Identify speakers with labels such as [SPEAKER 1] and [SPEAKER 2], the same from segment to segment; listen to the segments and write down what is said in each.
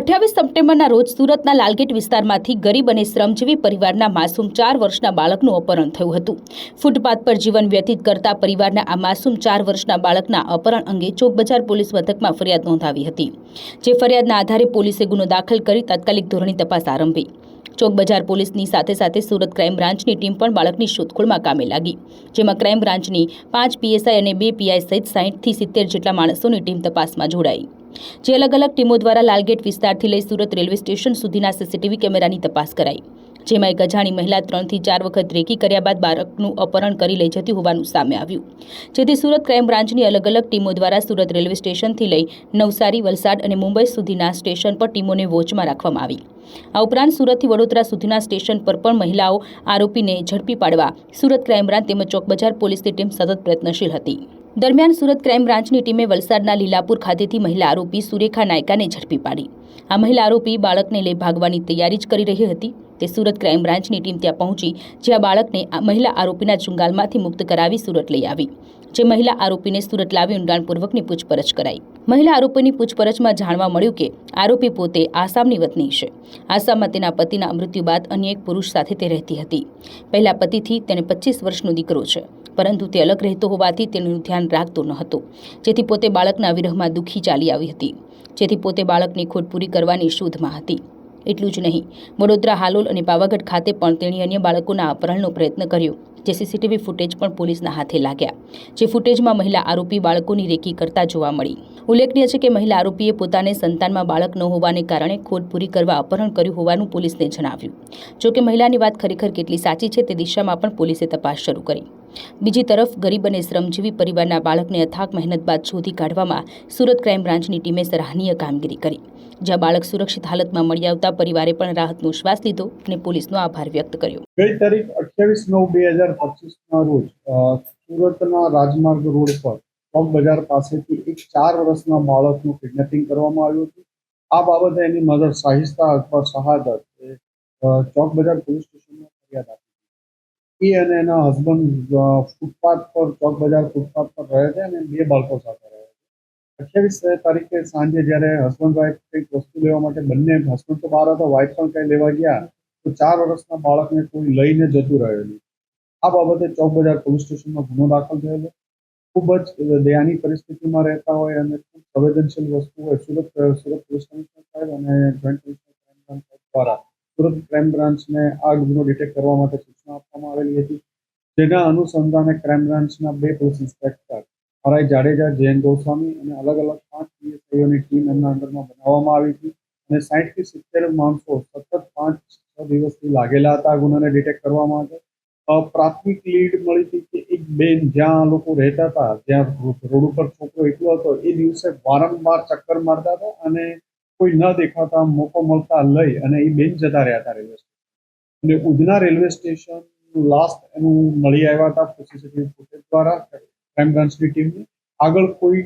[SPEAKER 1] અઠ્યાવીસ સપ્ટેમ્બરના રોજ સુરતના લાલગેટ વિસ્તારમાંથી ગરીબ અને શ્રમજીવી પરિવારના માસૂમ ચાર વર્ષના બાળકનું અપહરણ થયું હતું. ફૂટપાથ પર જીવન વ્યતીત કરતા પરિવારના આ માસૂમ ચાર વર્ષના બાળકના અપહરણ અંગે ચોકબજાર પોલીસ મથકમાં ફરિયાદ નોંધાવી હતી. જે ફરિયાદના આધારે પોલીસે ગુનો દાખલ કરી તાત્કાલિક ધોરણે તપાસ આરંભી. ચોકબજાર પોલીસની સાથે સાથે સુરત ક્રાઇમ બ્રાન્ચની ટીમ પણ બાળકની શોધખોળમાં કામે લાગી. જેમાં ક્રાઇમ બ્રાન્ચની પાંચ પીએસઆઈ અને બે પીઆઈ સહિત સાહીઠથી સિત્તેર જેટલા માણસોની ટીમ તપાસમાં જોડાઈ. જે અલગ અલગ ટીમો દ્વારા લાલગેટ વિસ્તારથી લઈ સુરત રેલવે સ્ટેશન સુધીના સીસીટીવી કેમેરાની તપાસ કરાઈ, જેમાં એક અજાણી મહિલા ત્રણથી ચાર વખત રેકી કર્યા બાદ બાળકનું અપહરણ કરી લઈ જતી હોવાનું સામે આવ્યું. જેથી સુરત ક્રાઇમ બ્રાન્ચની અલગ અલગ ટીમો દ્વારા સુરત રેલવે સ્ટેશનથી લઈ નવસારી, વલસાડ અને મુંબઈ સુધીના સ્ટેશન પર ટીમોને વોચમાં રાખવામાં આવી. આ ઉપરાંત સુરતથી વડોદરા સુધીના સ્ટેશન પર પણ મહિલાઓ આરોપીને ઝડપી પાડવા સુરત ક્રાઇમ બ્રાન્ચ તેમજ ચોકબજાર પોલીસની ટીમ સતત પ્રયત્નશીલ હતી. દરમિયાન સુરત ક્રાઇમ બ્રાન્ચની ટીમે વલસાડના લીલાપુર ખાતેથી મહિલા આરોપી સુરેખા નાયકાને ઝડપી પાડી. આ મહિલા આરોપી બાળકને લઈ ભાગવાની તૈયારી જ કરી રહી હતી. તે સુરત ક્રાઇમ બ્રાન્ચની ટીમ ત્યાં પહોંચી, જ્યાં બાળકને મહિલા આરોપીના ચુંગાલમાંથી મુક્ત કરાવી સુરત લઈ આવી, જે મહિલા આરોપીને સુરત લાવી ઊંડાણપૂર્વકની પૂછપરછ કરાઈ. મહિલા આરોપીની પૂછપરછમાં જાણવા મળ્યું કે, આરોપી પોતે આસામની વતની છે. આસામમાં તેના પતિના મૃત્યુ બાદ અન્ય એક પુરુષ સાથે તે રહેતી હતી. પહેલા પતિથી તેને પચીસ વર્ષનો દીકરો છે. પરંતુ તે અલગ રહેતો હોવાથી તેનું ધ્યાન રાખતો ન હતો. જેથી પોતે બાળકના વિરહમાં દુઃખી ચાલી આવી હતી. જેથી પોતે બાળકની ખોટ પૂરી કરવાની શોધમાં હતી. એટલું જ નહીં, વડોદરા હાલોલ અને પાવાગઢ ખાતે પણ તેણે અન્ય બાળકોના અપહરણનો પ્રયત્ન કર્યો, જે સીસીટીવી ફૂટેજ પણ પોલીસના હાથે લાગ્યા, જે ફૂટેજમાં મહિલા આરોપી બાળકોની રેકી કરતા જોવા મળી. ઉલ્લેખનીય છે કે મહિલા આરોપીએ પોતાને સંતાનમાં બાળક ન હોવાને કારણે ખોટ પૂરી કરવા અપહરણ કર્યું હોવાનું પોલીસને જણાવ્યું. જોકે મહિલાની વાત ખરેખર કેટલી સાચી છે તે દિશામાં પણ પોલીસે તપાસ શરૂ કરી. બીજી તરફ ગરીબ અને શ્રમજીવી પરિવારના બાળકને અથાક મહેનત બાદ શોધી કાઢવામાં સુરત ક્રાઇમ બ્રાન્ચની ટીમે સરાહનીય કામગીરી કરી. જ્યાં બાળક સુરક્ષિત હાલતમાં મળી આવતા પરિવારે પણ રાહતનો શ્વાસ લીધો અને પોલીસનો આભાર વ્યક્ત કર્યો.
[SPEAKER 2] ગઈ તારીખ અઠ્યાવીસ નવ બે હજાર પચીસના રોજ સુરતના રાજમાર્ગ રોડ પર પગ બજાર પાસેથી એક ચાર વર્ષના બાળકનું કિડનેપિંગ કરવામાં આવ્યું હતું. આ બાબતે એની મધર સાહિસ્તા અકબર શહાદત ચોક બજાર પોલીસ સ્ટેશનમાં ફરિયાદ. એ અને એના હસબન્ડ ફૂટપાથ પર, ચોક બજાર ફૂટપાથ પર રહે છે અને બે બાળકો સાથે રહે છે. અઠ્યાવીસ તારીખે સાંજે જ્યારે હસબન્ડ વાઈફ કંઈક વસ્તુ લેવા માટે બંને હસબન્ડ તો બહાર હતા વાઈફ પણ કંઈ લેવા ગયા, તો ચાર વર્ષના બાળકને કોઈ લઈને જતું રહેલું. આ બાબતે ચોક બજાર પોલીસ સ્ટેશનમાં ગુનો દાખલ થયેલો. ખૂબ જ દયાની પરિસ્થિતિમાં રહેતા હોય અને ખૂબ સંવેદનશીલ વસ્તુ હોય. સુરત સુરત પોલીસ કમિશનર સાહેબ અને જોઈન્ટ કમિશનર દ્વારા સુરત ક્રાઇમ બ્રાન્ચને આ ગુનો ડિટેક્ટ કરવા માટે આવેલી હતી. જેના અનુસંધાને ક્રાઇમ બ્રાન્ચના બે police inspector R I Jadeja, Jayant Goswami અને અલગ અલગ પાંચ પીએસઆઈઓની ટીમ એમના અંદરમાં બનાવવામાં આવી હતી અને સાઠથી સિત્તેર માણસો સતત પાંચ છ દિવસથી લાગેલા હતા ગુનાને ડિટેક્ટ કરવા માટે પ્રાથમિક લીડ મળી હતી કે એક બેન જ્યાં લોકો રહેતા હતા, જ્યાં રોડ ઉપર છોકરો એકલો હતો, એ દિવસે વારંવાર ચક્કર મારતા હતા અને કોઈ ન દેખાતા, મોકો મળતા લઈ અને એ બેન જતા રહ્યા હતા રેલવે સ્ટેશન અને ઉધના રેલવે સ્ટેશન લાસ્ટ એનું મળી આવ્યા હતા સીસીટીવી ફૂટેજ દ્વારા ક્રાઇમ બ્રાન્ચની ટીમને આગળ કોઈ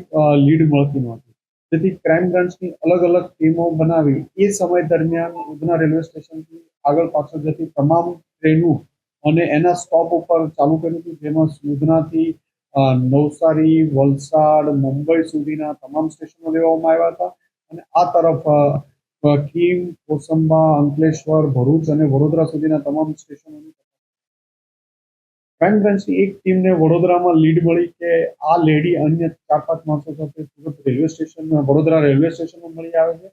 [SPEAKER 2] લીડ મળતી નહોતી. તેથી ક્રાઇમ બ્રાન્ચની અલગ અલગ ટીમો બનાવી એ સમય દરમિયાન ઉધના રેલવે સ્ટેશનથી આગળ પાછળ જતી તમામ ટ્રેનો અને એના સ્ટોપ ઉપર ચાલુ કર્યું હતું, જેમાં ઉધનાથી નવસારી, વલસાડ, મુંબઈ સુધીના તમામ સ્ટેશનો લેવામાં આવ્યા હતા. અને આ તરફ કીમ કોસંબા, અંકલેશ્વર, ભરૂચ અને વડોદરા સુધીના તમામ સ્ટેશનોની ક્રાઇમ બ્રાન્ચની એક ટીમને વડોદરામાં લીડ મળી કે આ લેડી અન્ય ચાર પાંચ માણસો સાથે Surat railway station, Vadodara railway સ્ટેશનમાં મળી આવે છે.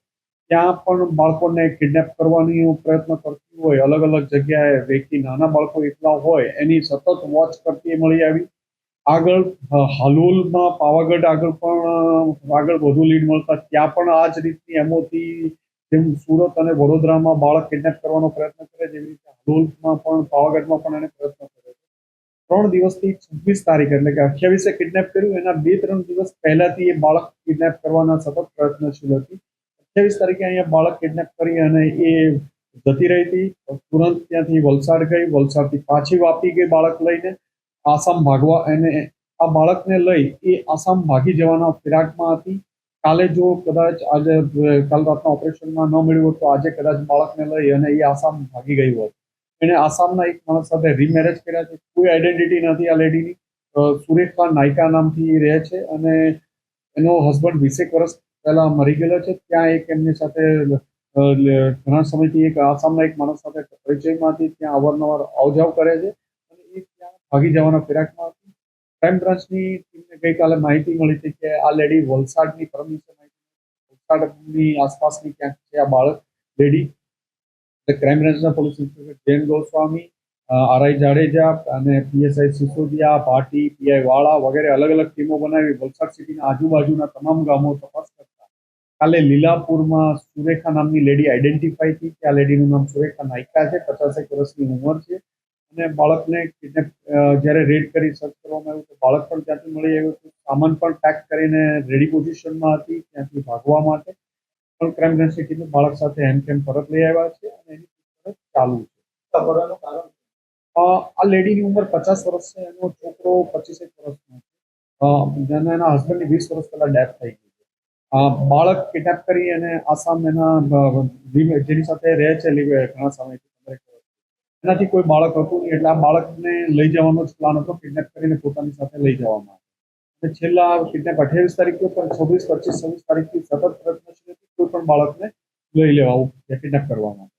[SPEAKER 2] ત્યાં પણ બાળકોને કિડનેપ કરવાની પ્રયત્ન કરતી હોય, અલગ અલગ જગ્યાએ વ્યક્તિ નાના બાળકો એકલા હોય, એની સતત વોચ કરતી મળી આવી. આગળ હાલોલમાં પાવાગઢ આગળ પણ આગળ વધુ લીડ મળતા, ત્યાં પણ આ જ રીતની એમઓથી જેમ સુરત અને વડોદરામાં બાળક કિડનેપ કરવાનો પ્રયત્ન કરે, જેવી રીતે હાલોલમાં પણ, પાવાગઢમાં પણ એને પ્રયત્ન કરે. ત્રણ દિવસથી છવ્વીસ તારીખ એટલે કે અઠ્યાવીસે કિડનેપ કર્યું. એના બે ત્રણ દિવસ પહેલાથી એ બાળક કિડનેપ કરવાના સતત પ્રયત્નશીલ હતી. અઠ્યાવીસ તારીખે અહીંયા બાળક કિડનેપ કરી અને એ જતી રહી હતી. તુરંત ત્યાંથી વલસાડ ગઈ. વલસાડથી પાછી વાપી ગઈ બાળક લઈને. આસામ ભાગવા એને આ બાળકને લઈ એ આસામ ભાગી જવાના ફિરાકમાં હતી. કાલે જો કદાચ આજે, કાલ રાતના ઓપરેશનમાં ન મળ્યું હોત તો આજે કદાચ બાળકને લઈ અને એ આસામ ભાગી ગયું હોત. એણે આસામના એક માણસ સાથે રીમેરેજ કર્યા છે. કોઈ આઈડેન્ટિટી નથી આ લેડીની સુરેખા નાયકા નામથી રહે છે અને એનો હસબન્ડ વીસેક વર્ષ પહેલા મરી ગયેલો છે. ત્યાં એક એમની સાથે ઘણા સમયથી એક આસામના એક માણસ સાથે પરિચયમાંથી ત્યાં અવારનવાર આવજાવ કરે છે અને એ ત્યાં ભાગી જવાના ફિરાકમાં હતી ક્રાઇમ બ્રાન્ચની ટીમને ગઈકાલે માહિતી મળી હતી કે આ લેડી વલસાડની પરમિશન વલસાડની આસપાસની ક્યાંક છે આ બાળક લેડી ક્રાઇમ બ્રાન્ચના police inspector Jain Goswami R I Jadeja અને પીએસઆઈ સિસોદિયા ભાટી પીઆઈ વાળા વગેરે અલગ અલગ ટીમો બનાવી વલસાડ સિટીના આજુબાજુના તમામ ગામો તપાસ કરતા. કાલે લીલાપુરમાં સુરેખા નામની લેડી આઈડેન્ટિફાઈ થઈ કે આ લેડીનું નામ સુરેખા નાયકા છે, પચાસેક વર્ષની ઉંમર છે. અને બાળકને કિડનેપ જ્યારે રેડ કરી સર્ચ કરવામાં આવ્યું તો બાળક પણ ત્યાંથી મળી આવ્યું સામાન પણ પેક કરીને રેડી પોઝિશનમાં હતી, ત્યાંથી ભાગવા માટે. ક્રાઇમ ટીમે બાળક સાથે હેન્ડ કેમ પરત લઈ આવ્યા છે અને એની પૂછપરછ ચાલુ છે. આ લેડીની ઉંમર પચાસ વર્ષ છે એનો છોકરો પચીસેક વર્ષનો છે. એના હસબન્ડની વીસ વર્ષ પહેલા ડેથ થઈ ગઈ છે. બાળક કિડનેપ કરી અને આસામ એના જેની સાથે રહે છે ઘણા સમયથી પંદરેક વર્ષ. એનાથી કોઈ બાળક હતું નહીં એટલે આ બાળકને લઈ જવાનો જ પ્લાન હતો કિડનેપ કરીને પોતાની સાથે લઈ જવામાં છેલ્લા કેટલાક અઠ્યાવીસ તારીખે પણ છવ્વીસ, પચીસ, છવ્વીસ તારીખથી સતત પ્રયત્નશીલ કોઈ પણ બાળકને લઈ લેવા કિડનેપ કરવામાં